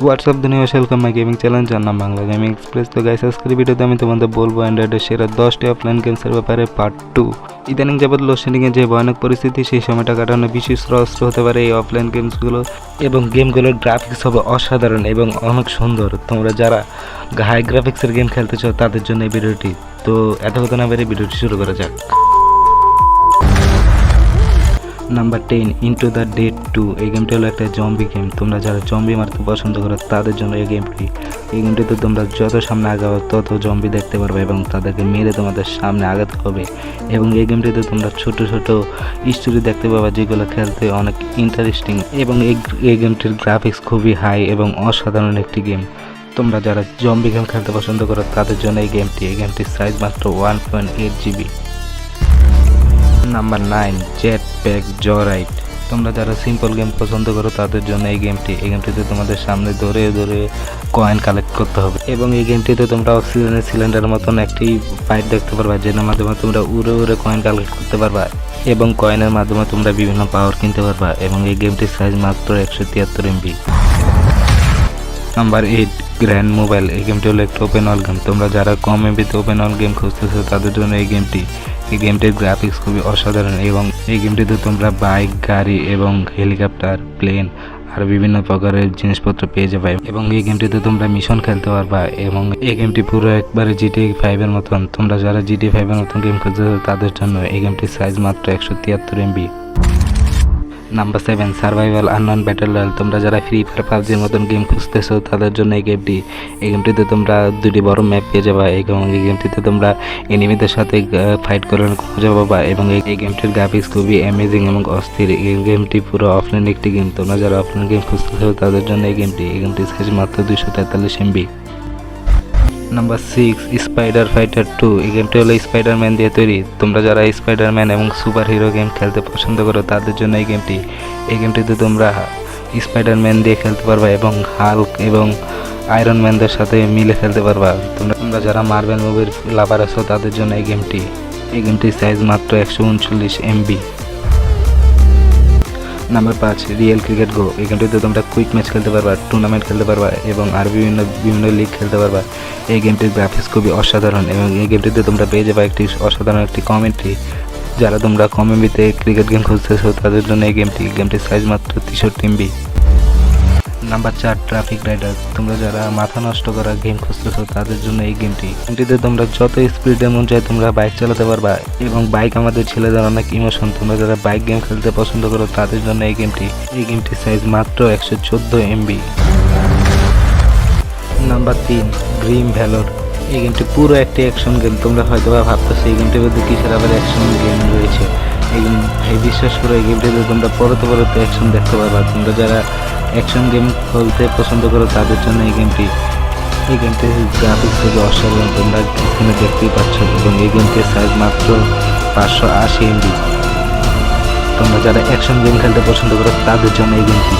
WhatsApp দুনিয়া welcome my gaming challenge যার নাম বাংলা গেমিং এক্সপ্রেস তো গাইস আজকের ভিডিওতে আমি তোমাদের বলব অ্যান্ড্রয়েডের সেরা দশটি অফলাইন গেমসের ব্যাপারে পার্ট টু ইদানিং যাবৎ লোডশেডিংয়ে যে ভয়ানক পরিস্থিতি, সেই সময়টা কাটানো বিশেষ অস্ত্র হতে পারে এই অফলাইন গেমসগুলো এবং গেমগুলোর গ্রাফিক্স হবে অসাধারণ এবং অনেক সুন্দর। তোমরা যারা হাই গ্রাফিক্সের গেম খেলতে চাও, তাদের জন্য এই ভিডিওটি তো এত কথা না বেরিয়ে ভিডিওটি শুরু করা যাক। Number ten into the dead two এই গেমটি হলো একটা জম্বি গেম তোমরা যারা জম্বি মারতে পছন্দ করো, তাদের জন্য এই গেমটি এই গেমটিতে তোমরা যত সামনে আগাও, তত জম্বি দেখতে পারবে এবং তাদেরকে মেরে তোমাদের সামনে আগাতে হবে এবং এই গেমটিতে তোমরা ছোট ছোট স্টোরি দেখতে পাবে, যেগুলো খেলতে অনেক ইন্টারেস্টিং এবং এই এই গেমটির গ্রাফিক্স খুবই হাই এবং অসাধারণ একটি গেম তোমরা যারা জম্বি গেম খেলতে পছন্দ করো, তাদের জন্য এই গেমটি এই গেমটির সাইজ মাত্র one point eight GB number nine, jetpack joyride. তোমরা যারা সিম্পল গেম পছন্দ করো, তাদের জন্য এই গেমটি এই গেমটিতে তোমাদের সামনে ধরে ধরে কয়েন কালেক্ট করতে হবে। এবং এই গেমটিতে তোমরা অক্সিজেনের সিলিন্ডারের মতন একটি পাইপ দেখতে পারবা, যেটার মাধ্যমে তোমরা উড়ে উড়ে কয়েন কালেক্ট করতে পারবা। এবং কয়েনের মাধ্যমে তোমরা বিভিন্ন পাওয়ার কিনতে পারবা। এবং এই গেমটির সাইজ মাত্র একশো তিয়াত্তর MB number eight grand mobile এই গেমটি হলো একটা ওপেন অল গেম তোমরা যারা কম এমবিতে ওপেন অল গেম খুঁজতেছো, তাদের জন্য এই গেমটি এই গেমটির গ্রাফিক্স খুবই অসাধারণ এবং এই গেমটিতে তোমরা বাইক গাড়ি এবং হেলিকপ্টার প্লেন আর বিভিন্ন প্রকারের জিনিসপত্র পেয়ে যাবে এবং এই গেমটিতে তোমরা মিশন খেলতে পারবা এবং এই গেমটি পুরো একবারে জিটি ফাইভের মতন। তোমরা যারা জিটি ফাইভের মতন গেম খেলতে তাদের জন্য এই গেমটির সাইজ মাত্র একশো তিয়াত্তর MB number seven survival unknown battle royale তোমরা যারা ফ্রি ফায়ার পাবজির মতন গেম খুঁজতেছো, তাদের জন্য এই গেমটি এই গেমটিতে তোমরা দুটি বড় ম্যাপ পেয়ে যাবা এবং এই গেমটিতে তোমরা এনিমিদের সাথে ফাইট করে মজা পাবা এবং এই গেমটির গ্রাফিক্স খুবই অ্যামেজিং এবং অস্থির। এই গেমটি পুরো অফলাইন একটি গেম তোমরা যারা অফলাইন গেম খুঁজতেছো, তাদের জন্য এই গেমটি এই গেমটি সাইজ মাত্র দুশো তেতাল্লিশ MB number six spider fighter two এই গেমটি হলো স্পাইডারম্যান দিয়ে তৈরি। তোমরা যারা স্পাইডারম্যান এবং সুপার হিরো গেম খেলতে পছন্দ করো, তাদের জন্য এই গেমটি এই গেমটিতে তোমরা স্পাইডারম্যান দিয়ে খেলতে পারবা এবং হাল্ক এবং আয়রন ম্যানদের সাথে মিলে খেলতে পারবা। তোমরা তোমরা যারা মার্বেল মুভির লাভার আছো, তাদের জন্য এই গেমটি এই গেমটির সাইজ মাত্র একশো উনচল্লিশ এমবি নাম্বার পাঁচ, রিয়েল ক্রিকেট গো। এখানটিতে তোমরা কুইক ম্যাচ খেলতে পারবা টুর্নামেন্ট খেলতে পারবা এবং আর বিভিন্ন বিভিন্ন লিগ খেলতে পারবা। এই গেমটির গ্রাফিক্স খুবই অসাধারণ এবং এই গেমটিতে তোমরা পেয়ে যাবা একটি অসাধারণ একটি কমেন্ট্রি যারা তোমরা কম এমবিতে ক্রিকেট গেম খুঁজতেছো, তাদের জন্য এই গেমটি, গেমটির সাইজ মাত্র তেষট্টি এমবি নাম্বার চার ট্রাফিক রাইডার তোমরা যারা মাথা নষ্ট করা গেম খুঁজতেছো, তাদের জন্য এই গেমটি গেমটিতে তোমরা যত স্পিডে মন চায় তোমরা বাইক চালাতে পারবা এবং বাইক আমাদের ছেলেদের অনেক ইমোশন তোমরা যারা বাইক গেম খেলতে পছন্দ করো, তাদের জন্য এই গেমটি এই গেমটির সাইজ মাত্র একশো চোদ্দ এমবি নাম্বার তিন ড্রিম ভ্যালোর এই গেমটি পুরো একটি অ্যাকশন গেম তোমরা হয়তো ভাবতেছো, এই গেমটির মধ্যে কিসের আবার অ্যাকশন গেম রয়েছে? এই বিশ্বাস করে এই গেমটিতে তোমরা পরতে পরতে অ্যাকশন দেখতে পারবা। তোমরা যারা অ্যাকশন গেম খেলতে পছন্দ করো, তাদের জন্য এই গেমটি, এই গেমটির গ্রাফিক্স থেকে অসাধারণ। তোমরা এখানে দেখতেই পাচ্ছ এবং এই গেমটির সাইজ মাত্র পাঁচশো আশি এমবি তোমরা যারা অ্যাকশন গেম খেলতে পছন্দ করো, তাদের জন্য এই গেমটি।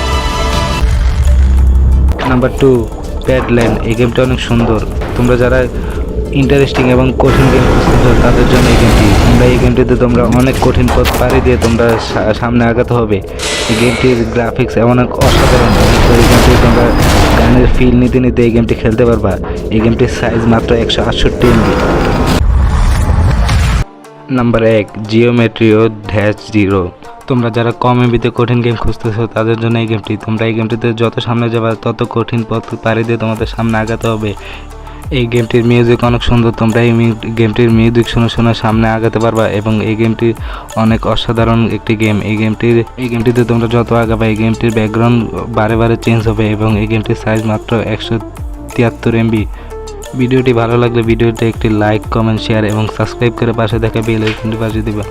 নাম্বার টু প্যাডল্যান্ড এই গেমটা অনেক সুন্দর। তোমরা যারা ইন্টারেস্টিং এবং কঠিন গেম খুঁজতেছো তাদের জন্য এই গেমটি তোমরা এই গেমটিতে তোমরা অনেক কঠিন পথ পাড়ি দিয়ে তোমরা সামনে আগাতে হবে। এই গেমটির গ্রাফিক্স এমন এক অসাধারণ। এই গেমটি তোমরা গানের ফিল নিতে নিতে এই গেমটি খেলতে পারবা। এই গেমটির সাইজ মাত্র একশো আটষট্টি এমবি নাম্বার এক জিওমেট্রিও ড্যাশ জিরো তোমরা যারা কম এমবিতে কঠিন গেম খুঁজতেছো, তাদের জন্য এই গেমটি তোমরা এই গেমটিতে যত সামনে যাবা, তত কঠিন পথ পাড়ি দিয়ে তোমাদের সামনে আগাতে হবে। এই গেমটির মিউজিক অনেক সুন্দর। তোমরা এই গেমটির মিউজিক শুনে শুনে সামনে আগাতে পারবা এবং এই গেমটি অনেক অসাধারণ একটি গেম এই গেমটির, এই গেমটিতে তোমরা যত আগাবা, এই গেমটির ব্যাকগ্রাউন্ড বারে বারে চেঞ্জ হবে এবং এই গেমটির সাইজ মাত্র একশো তিয়াত্তর এমবি ভিডিওটি ভালো লাগলে ভিডিওতে একটি লাইক কমেন্ট শেয়ার এবং সাবস্ক্রাইব করে পাশে দেখা বেল আইকনটি পাশে দিবা।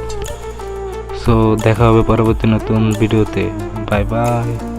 সো দেখা হবে পরবর্তী নতুন ভিডিওতে বাই বাই